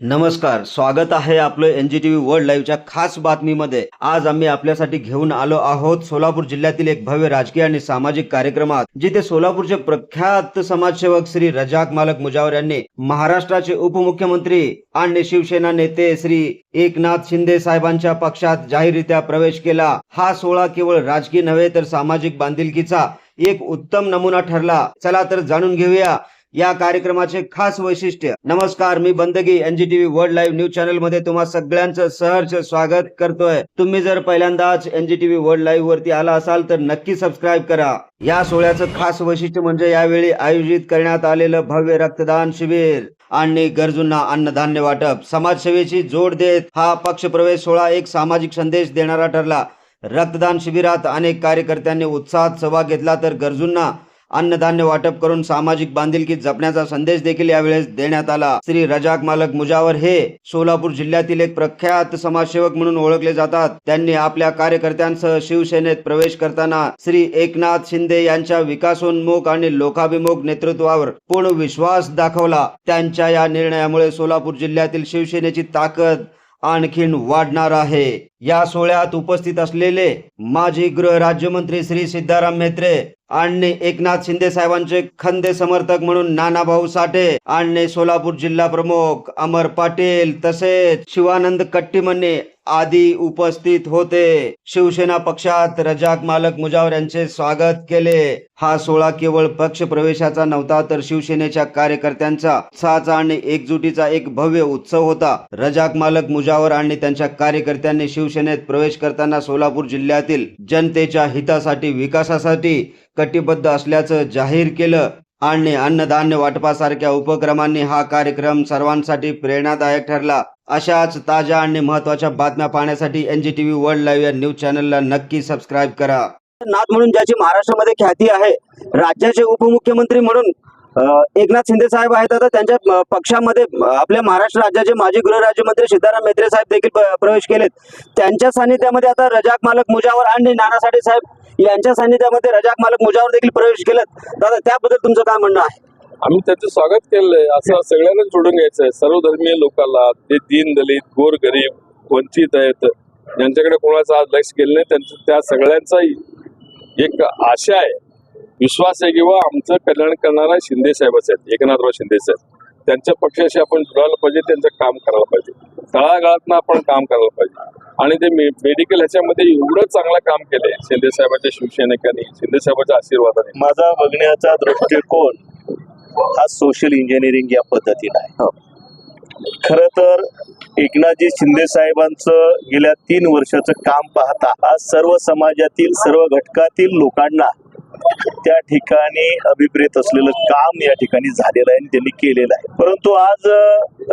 नमस्कार स्वागत आहे आपलं N G T V world लाईव्हच्या खास बातमीमध्ये. आज आम्ही आपल्यासाठी घेऊन आलो आहोत सोलापूर जिल्ह्यातील एक भव्य राजकीय आणि सामाजिक कार्यक्रमात जिथे सोलापूरचे प्रख्यात समाजसेवक श्री रजाक मालक मुजावर यांनी महाराष्ट्राचे उपमुख्यमंत्री आणि शिवसेना नेते श्री एकनाथ शिंदे साहेबांच्या पक्षात जाहीररित्या प्रवेश केला. हा सोहळा केवळ राजकीय नव्हे तर सामाजिक बांधिलकीचा एक उत्तम नमुना ठरला. चला तर जाणून घेऊया या कार्यक्रमाचे खास वैशिष्ट्य. नमस्कार मी Bandagi NGTV world live news चॅनलमध्ये तुम्हा सगळ्यांचं सहर्ष स्वागत करतोय. तुम्ही जर पहिल्यांदाच एनजीटीव्ही वर्ल्ड लाईव्ह वरती आला असाल तर नक्की सबस्क्राईब करा. या सोहळ्याचं खास वैशिष्ट्य म्हणजे यावेळी आयोजित करण्यात आलेलं भव्य रक्तदान शिबिर. आणि गरजूंना अन्नधान्य वाटप. समाजसेवेची जोड देत हा पक्षप्रवेश सोहळा एक सामाजिक संदेश देणारा ठरला. रक्तदान शिबिरात अनेक कार्यकर्त्यांनी उत्साहात सहभाग घेतला तर गरजूंना अन्नधान्य वाटप करून सामाजिक बांधिलकी जपण्याचा संदेश देखील यावेळेस देण्यात आला. श्री रजाक मालक मुजावर हे सोलापूर जिल्ह्यातील एक प्रख्यात समाजसेवक म्हणून ओळखले जातात. त्यांनी आपल्या कार्यकर्त्यांसह शिवसेनेत प्रवेश करताना श्री एकनाथ शिंदे यांच्या विकासोन्मुख आणि लोकाभिमुख नेतृत्वावर पूर्ण विश्वास दाखवला. त्यांच्या या निर्णयामुळे सोलापूर जिल्ह्यातील शिवसेनेची ताकद आणखीन वाढणार आहे. या सोहळ्यात उपस्थित असलेले माजी गृह राज्यमंत्री श्री सिद्धाराम मेत्रे आणि एकनाथ शिंदे साहेबांचे खंदे समर्थक म्हणून नानाभाऊ साठे आणि सोलापूर जिल्हा प्रमुख अमर पाटील तसेच शिवानंद कट्टीमने आदी उपस्थित होते. शिवसेना पक्षात रजाक मालक मुजावर यांचे स्वागत केले. हा सोहळा केवळ पक्ष प्रवेशाचा नव्हता तर शिवसेनेच्या कार्यकर्त्यांचा उत्साहाचा आणि एकजुटीचा एक भव्य उत्सव होता. रजाक मालक मुजावर आणि त्यांच्या कार्यकर्त्यांनी शिवसेनेत प्रवेश करताना सोलापूर जिल्ह्यातील जनतेच्या हितासाठी विकासासाठी कटिबद्ध असल्याचं जाहीर केलं. आणि अन्नधान्य वाटपासारख्या उपक्रमांनी हा कार्यक्रम सर्वांसाठी प्रेरणादायक ठरला. अशाच ताज्या आणि महत्त्वाच्या बातम्या पाहण्यासाठी एनजीटीव्ही वर्ल्ड लाईव्ह या न्यूज चॅनलला नक्की सबस्क्राईब करा. नाथ म्हणून ज्याची महाराष्ट्रामध्ये ख्याती आहे राज्याचे उपमुख्यमंत्री म्हणून एकनाथ शिंदे साहेब आहेत आता त्यांच्या पक्षामध्ये आपल्या महाराष्ट्र राज्याचे माजी गृहराज्यमंत्री सिद्धाराम मेत्रे साहेब देखील प्रवेश केलेत. त्यांच्या सानिध्यामध्ये आता रजाक मालक मुजावर आणि नानासाठे साहेब यांच्या सानिध्यामध्ये रजाक मालक मुजावर देखील प्रवेश केलात. दादा त्याबद्दल तुमचं काय म्हणणं आहे? आम्ही त्याचं स्वागत केलंय. असं सगळ्यांना जोडून घ्यायचंय. सर्वधर्मीय लोकांना ते दीन दलित गोर गरीब वंचित आहेत. ज्यांच्याकडे कोणाचं आज लक्ष गेलं नाही त्यांचं त्या सगळ्यांचाही एक आशा आहे विश्वास आहे किंवा आमचं कल्याण करणारा शिंदे साहेबच आहेत. एकनाथराव शिंदे साहेब त्यांच्या पक्षाशी आपण जुळायला पाहिजे त्यांचं काम करायला पाहिजे. तळागाळातनं आपण काम करायला पाहिजे. आणि ते मेडिकल ह्याच्यामध्ये एवढं चांगलं काम केलंय. शिंदे साहेबांच्या शिवसैनिकांनी शिंदे साहेबांच्या आशीर्वादाने. माझा बघण्याचा दृष्टिकोन हा सोशल इंजिनिअरिंग या पद्धतीने आहे. खर तर एकनाथजी शिंदे साहेबांचं गेल्या तीन वर्षाचं काम पाहता आज सर्व समाजातील सर्व घटकातील लोकांना त्या ठिकाणी अभिप्रेत असलेलं काम या ठिकाणी झालेलं आहे आणि त्यांनी केलेलं आहे. परंतु आज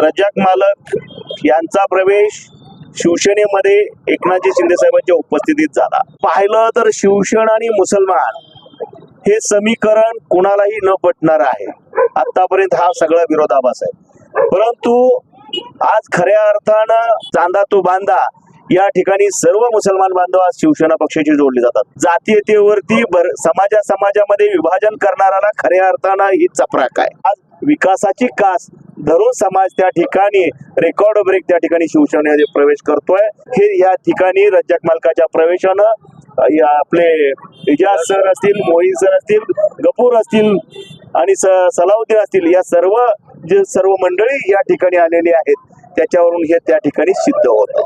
रजाक मालक यांचा प्रवेश शिवसेनेमध्ये एकनाथजी शिंदे साहेबांच्या उपस्थितीत झाला. पाहिलं तर शिवसेना आणि मुसलमान हे समीकरण कोणालाही न पटणार आहे. आतापर्यंत हा सगळा विरोधाभास आहे. परंतु आज खऱ्या अर्थानं चांदा तो बांधा या ठिकाणी सर्व मुसलमान बांधव आज शिवसेना पक्षाशी जोडले जातात. जातीयतेवरती भर समाजा समाजामध्ये विभाजन करणाऱ्याला खऱ्या अर्थानं ही चपराक आहे. आज विकासाची कास धरून समाज त्या ठिकाणी रेकॉर्ड ब्रेक त्या ठिकाणी शिवसेनेमध्ये प्रवेश करतोय. हे या ठिकाणी रज्जक मालकाच्या प्रवेशानं या आपले इजाज सर असतील मोहित सर असतील गपूर असतील आणि स- सलाउद्दीन असतील या सर्व जे सर्व मंडळी या ठिकाणी आलेली आहेत. त्याच्यावरून हे त्या ठिकाणी सिद्ध होतं.